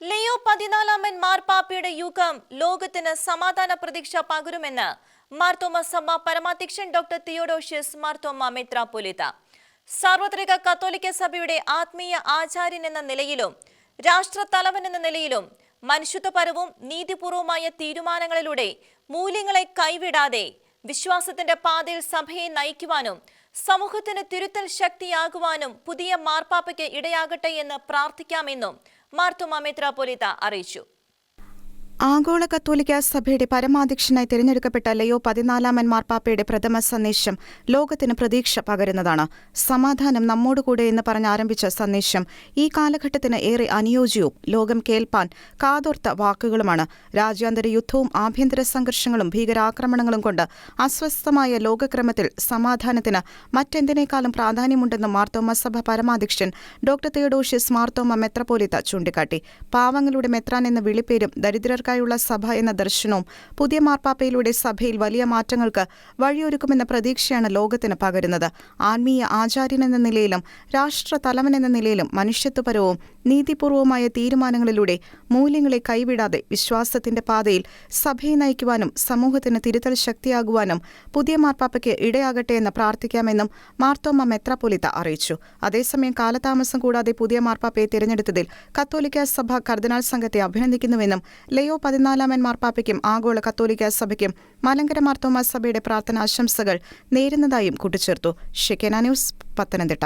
Leo പതിനാലാമൻ മാർപ്പാപ്പയുടെ യുഗം ലോകത്തിന് സമാധാന പ്രതീക്ഷ പകരുമെന്ന് മാർത്തോമ സഭ പരമാധ്യക്ഷൻ ഡോക്ടർ തിയോഡോഷ്യസ് മാർത്തോമ മെത്രാപ്പൊലിത്ത. സാർവത്രിക കത്തോലിക്ക സഭയുടെ ആത്മീയ ആചാര്യൻ എന്ന നിലയിലും രാഷ്ട്ര തലവൻ എന്ന നിലയിലും മനുഷ്യത്വപരവും നീതിപൂർവമായ തീരുമാനങ്ങളിലൂടെ മൂല്യങ്ങളെ കൈവിടാതെ വിശ്വാസത്തിന്റെ പാതയിൽ സഭയെ നയിക്കുവാനും സമൂഹത്തിന് തിരുത്തൽ ശക്തിയാകുവാനും പുതിയ മാർപ്പാപ്പയ്ക്ക് ഇടയാകട്ടെ എന്ന് പ്രാർത്ഥിക്കാമെന്നും മാർത്തോമ മെത്രാപ്പൊലിത്ത അറിയിച്ചു. ആഗോള കത്തോലിക്ക സഭയുടെ പരമാധ്യക്ഷനായി തിരഞ്ഞെടുക്കപ്പെട്ട ലയോ പതിനാലാമൻ മാർപ്പാപ്പയുടെ പ്രഥമ സന്ദേശം ലോകത്തിന് പ്രതീക്ഷ പകരുന്നതാണ്. സമാധാനം നമ്മോടുകൂടെ എന്ന് പറഞ്ഞ് ആരംഭിച്ച സന്ദേശം ഈ കാലഘട്ടത്തിന് ഏറെ അനുയോജ്യവും ലോകം കേൾപ്പാൻ കാതോർത്ത വാക്കുകളുമാണ്. രാജ്യാന്തര യുദ്ധവും ആഭ്യന്തര സംഘർഷങ്ങളും ഭീകരാക്രമണങ്ങളും കൊണ്ട് അസ്വസ്ഥമായ ലോകക്രമത്തിൽ സമാധാനത്തിന് മറ്റെന്തിനേക്കാളും പ്രാധാന്യമുണ്ടെന്ന് മാർത്തോമ സഭ പരമാധ്യക്ഷൻ ഡോക്ടർ തിയഡോഷ്യസ് മാർത്തോമ മെത്രപോലിത്ത ചൂണ്ടിക്കാട്ടി. പാവങ്ങളുടെ മെത്രാൻ എന്ന വിളിപ്പേരും ദരിദ്രർക്കായുള്ള സഭ എന്ന ദർശനവും പുതിയ മാർപ്പാപ്പയിലൂടെ സഭയിൽ വലിയ മാറ്റങ്ങൾക്ക് വഴിയൊരുക്കുമെന്ന പ്രതീക്ഷയാണ് ലോകത്തിന് പകരുന്നത്. ആത്മീയ ആചാര്യൻ എന്ന നിലയിലും രാഷ്ട്ര തലവൻ എന്ന നിലയിലും മനുഷ്യത്വപരവും നീതിപൂർവവുമായ തീരുമാനങ്ങളിലൂടെ മൂല്യങ്ങളെ കൈവിടാതെ വിശ്വാസത്തിന്റെ പാതയിൽ സഭയെ നയിക്കുവാനും സമൂഹത്തിന് തിരുത്തൽ ശക്തിയാകുവാനും പുതിയ മാർപ്പാപ്പയ്ക്ക് ഇടയാകട്ടെ എന്ന് പ്രാർത്ഥിക്കാമെന്നും മാർത്തോമ്മ മെത്രാപ്പൊലിത്ത അറിയിച്ചു. അതേസമയം കാലതാമസം കൂടാതെ പുതിയ മാർപ്പാപ്പയെ തിരഞ്ഞെടുത്തതിൽ കത്തോലിക്ക സഭ കർദിനാൾ സംഘത്തെ അഭിനന്ദിക്കുന്നുവെന്നും ലയോ പതിനാലാമൻ മാർപ്പാപ്പയ്ക്കും ആഗോള കത്തോലിക്ക സഭയ്ക്കും മലങ്കര മാർത്തോമാ സഭയുടെ പ്രാർത്ഥനാശംസകൾ നേരുന്നതായും കൂട്ടിച്ചേർത്തു. Shekinah news Pathanamthitta.